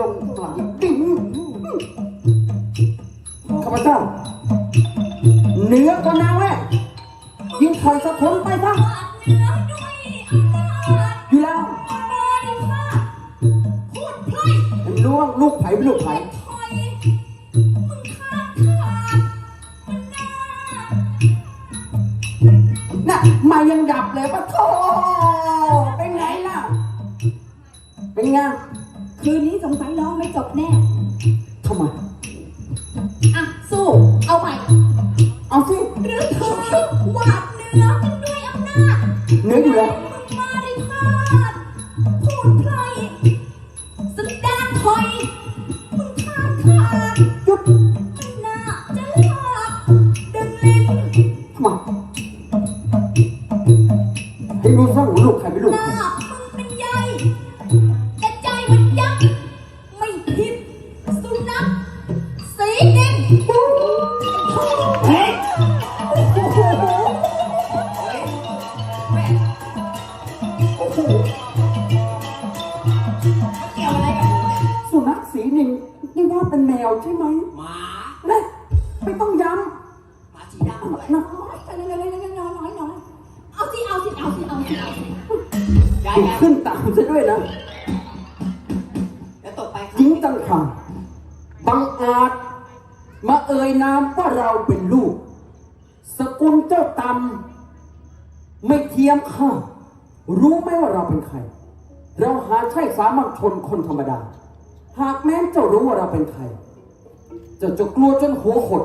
ดงกลั่นดิ้งข้าพเจ้า เหนือกว่านางแม่ยิงถอยสะทนไปซะเนื้อด้วยอำนาจอยู่แล้วบริภาคพูดพล่อยร่ว่าลูกไผ่เป็นลูกไผ่ถอยมึงข้ามขามันน่าน่ะมายังดับเลยปะโธเป็นไงล่ะ เป็นไง คืนนี้สงสัยร้องไม่จบแน่ ทำไม อะ สู้ เอาใหม่เอาสิหรือเธอหวาดเนื้อมันด้วยอำนาจเหนืออยู่แล้วมึงมาได้พลาดพูดพล่อยสันดานถอยมึงข้ามขาดหยุดมันน่าจะลากดึงลิ้นทำไมให้รู้ซะว่าลูกใครเป็นลูกหใครน้า ว่าเป็นแมวใช่ไหมหมานะไม่ต้องย้หมาสีดำำนะน้อยน้อยน้อยน้อยน้อยน้อยเอาสิ เอาสิ เอาสิ เอาสิ เอาสิ ยายถูกยายขึ้นตามซะด้วยนะแล้วตกไปหญิงตังคังบังอาจ มาเอ่ยนามว่าเราเป็นลูก สกุลเจ้าตำไม่เทียมข้ารู้ไหมว่าเราเป็นใคร เราหาใช่สามัญชนคนธรรมดา หากแม้นเจ้ารู้ว่าเราเป็นใครเจ้าจะกลัวจนหัวหด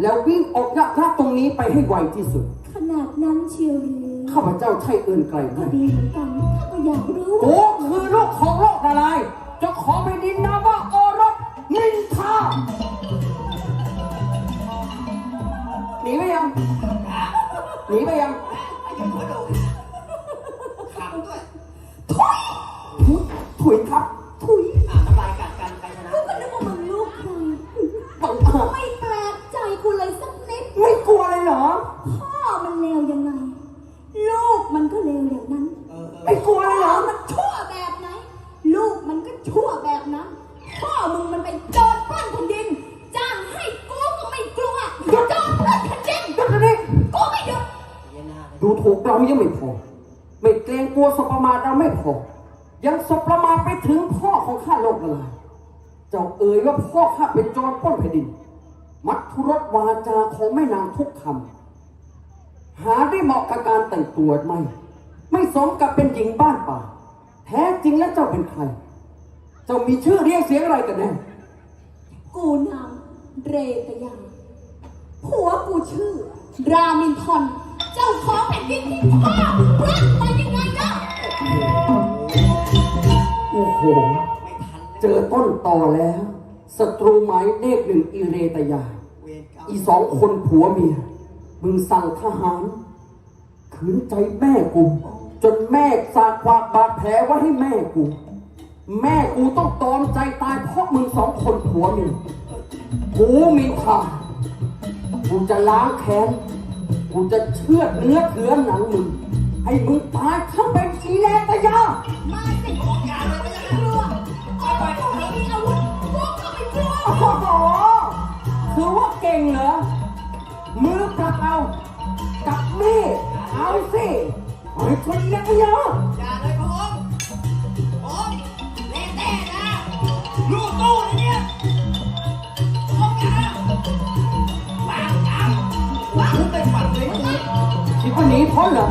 แล้ววิ่งออกจากท่าตรงนี้ไปให้ไวที่สุด ขนาดนั้นเชียวหรือข้าพเจ้าใช่อื่นไกลก็ไม่ดีเหมือนกันข้าก็อยากรู้โอ้คือลูกของโลกละลายเจ้าของแผ่นดินนามว่าโอรสมินทาหนีไปยังหนีไปยัง ถูกเรายังไม่พอ ไม่เกรงกลัวสบประมาทเราไม่พอ ยังสบประมาทไปถึงพ่อของข้าโลกละลายเจ้าเอ่ยว่าพ่อข้าเป็นโจรปล้นแผ่นดิน มัทุรสวาจาของแม่นางทุกคำหาได้เหมาะกับการแต่งตัวไหม ไม่สมกับเป็นหญิงบ้านป่า แท้จริงแล้วเจ้าเป็นใคร เจ้ามีชื่อเรียกเสียงอะไรกันแน่กูนามเรตยาผัวกูชื่อ รามินทอน เจ้าของแผ่นดินที่พ่อรักมายังไงล่ะโอ้โหไม่ทันเจอต้นต่อแล้ว ศัตรูหมายเลขหนึ่งอีเรตยา อีสองคนผัวเมีย มึงสั่งทหาร ขืนใจแม่กู จนแม่สาควากบาดแผลไว้ให้แม่กู แม่กูต้องตอมใจตายเพราะมึงสองคนผัวเมียกูมีทางกูจะล้างแค้น กูจะเชือดเนื้อเถือหนังมึง ให้มึงตายทั้งเป็นอีแลตยามาสิอย่าเลยไม่กลัวเอาไปกูไม่มีอาวุธกูก็ไม่กลัวโอ้โหคือว่าเก่งเหรอ มือปลักเอา กับมีดเอาสิไอ้คนเลี้ยงเยอะอย่าเลยพระองค์ผมเล่นแต่นะลูกตู้เลยเนี่ยพระองค์อย่าวางจังวาง คิดว่าหนีพ้นเหรอ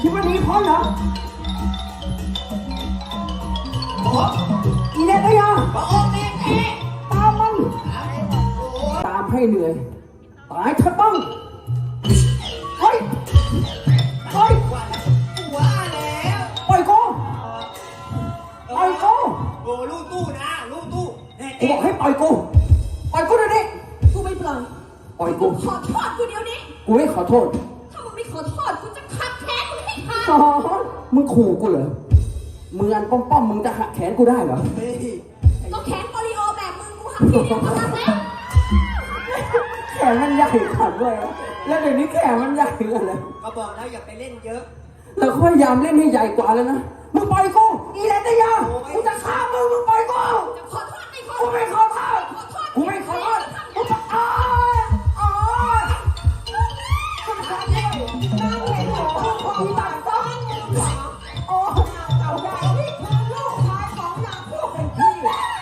คิดว่าหนีพ้นเหรอผมอีเนตยาพระองค์เล่นแต่ตามมันอะไรโอ้ยตามให้เหนื่อย ตายเถอะบ้างเฮ้ยเฮ้ยว่าแล้วว่าแล้วปล่อยกูปล่อยกูโอ้ลูกตู้นะลูกตู้เล่นกูบอกให้ปล่อยกูปล่อยกูเดี๋ยวนี้กูไม่ปล่อยปล่อยกูขอโทษกูเดี๋ยวนี้ กูไม่ขอโทษ มึงให้ขาดอ๋อมึงขู่กูเหรอ มืออันป้อมๆมึงจะหักแขนกูได้เหรอเฮ้ยก็แขนโปลิโอแบบมึงกูหักทีเดียวก็หักแล้วแขนมันใหญ่ขัดด้วยวะแล้วเดี๋ยวนี้แขนมันใหญ่กันเลยก็บอกแล้วอย่าไปเล่นเยอะเราก็พยายามเล่นให้ใหญ่กว่าแล้วนะ มึงปล่อยกู อีเลนตยากูจะฆ่ามึง มึงปล่อย